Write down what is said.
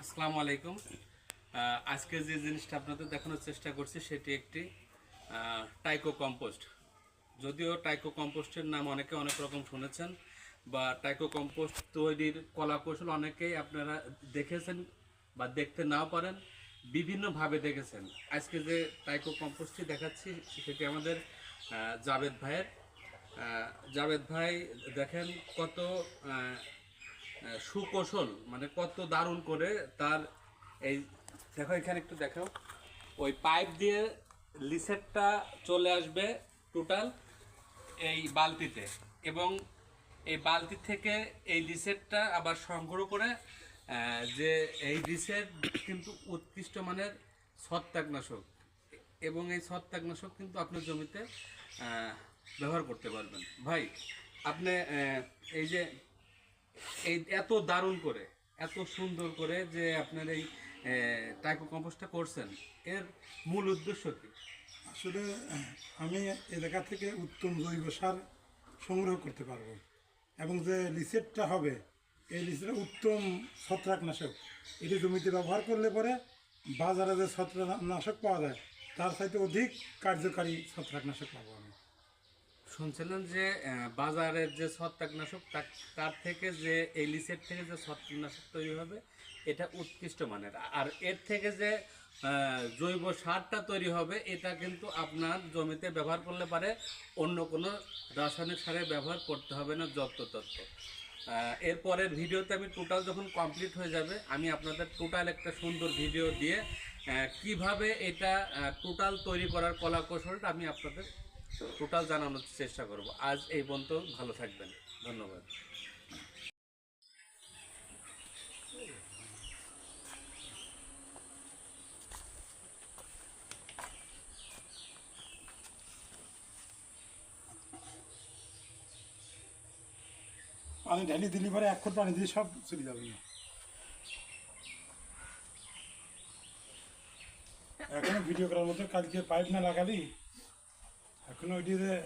আসসালামু আলাইকুম। আজকে যে জিনিসটা আপনাদের দেখানোর চেষ্টা করছি, সেটি একটি টাইকো কম্পোস্ট যদিও টাইকো কম্পোস্টের নাম অনেকে অনেক রকম শুনেছেন, বা টাইকো কম্পোস্ট তৈরির কলা কৌশল অনেকেই আপনারা দেখেছেন বা দেখতে নাও পারেন, বিভিন্নভাবে দেখেছেন। আজকে যে টাইকো কম্পোস্টটি দেখাচ্ছি, সেটি আমাদের জাভেদ ভাইয়ের। জাভেদ ভাই, দেখেন কত সুকৌশল মানে কত দারুণ করে তার এই, দেখো এখানে একটু দেখো ওই পাইপ দিয়ে লিসেটটা চলে আসবে টোটাল এই বালতিতে এবং এই বালতি থেকে এই লিসেটটা আবার সংগ্রহ করে যে এই লিসেট কিন্তু উৎকৃষ্ট মানের ছত্রাকনাশক। এবং এই ছত্রাকনাশক কিন্তু আপনার জমিতে ব্যবহার করতে পারবেন। ভাই, আপনি এই যে এই এত দারুণ করে, এত সুন্দর করে যে আপনার এই টাইকো কম্পোস্টটা করছেন। এর মূল উদ্দেশ্য কি? আসলে, আমি এলাকা থেকে উত্তম জৈব সার সংগ্রহ করতে পারব। এবং যে লিসেটটা হবে, এই লিসেটটা উত্তম ছত্রাকনাশক। এটি জমিতে ব্যবহার করলে পরে বাজারে যে ছত্রাকনাশক পাওয়া যায়, তার চাইতে অধিক কার্যকারী ছত্রাকনাশক পাবো আমি। শুনছিলেন যে বাজারের যে ছত্রাকনাশক তার- থেকে যে এই লিসেট থেকে যে ছত্রাকনাশক তৈরি হবে, এটা উৎকৃষ্ট মানের। আর এর থেকে যে জৈব সারটা তৈরি হবে, এটা কিন্তু আপনার জমিতে ব্যবহার করলে পারে অন্য কোনো রাসায়নিক সারের ব্যবহার করতে হবে না যত তত্ত্ব এরপরের ভিডিওতে আমি টোটাল যখন কমপ্লিট হয়ে যাবে, আমি আপনাদের টোটাল একটা সুন্দর ভিডিও দিয়ে কীভাবে এটা টোটাল তৈরি করার কলা কৌশলটা আমি আপনাদের টোটাল জানানোর চেষ্টা করব। আজ এই পর্যন্ত ভালো থাকবেন। ধন্যবাদ। পানি ঢালি দিলি পরে এক ফুট পানি দিয়ে সব চলে যাবে। এখনও ভিডিও করার মতো কালকে পাইপ না লাগালি এখনও ওই দিয়ে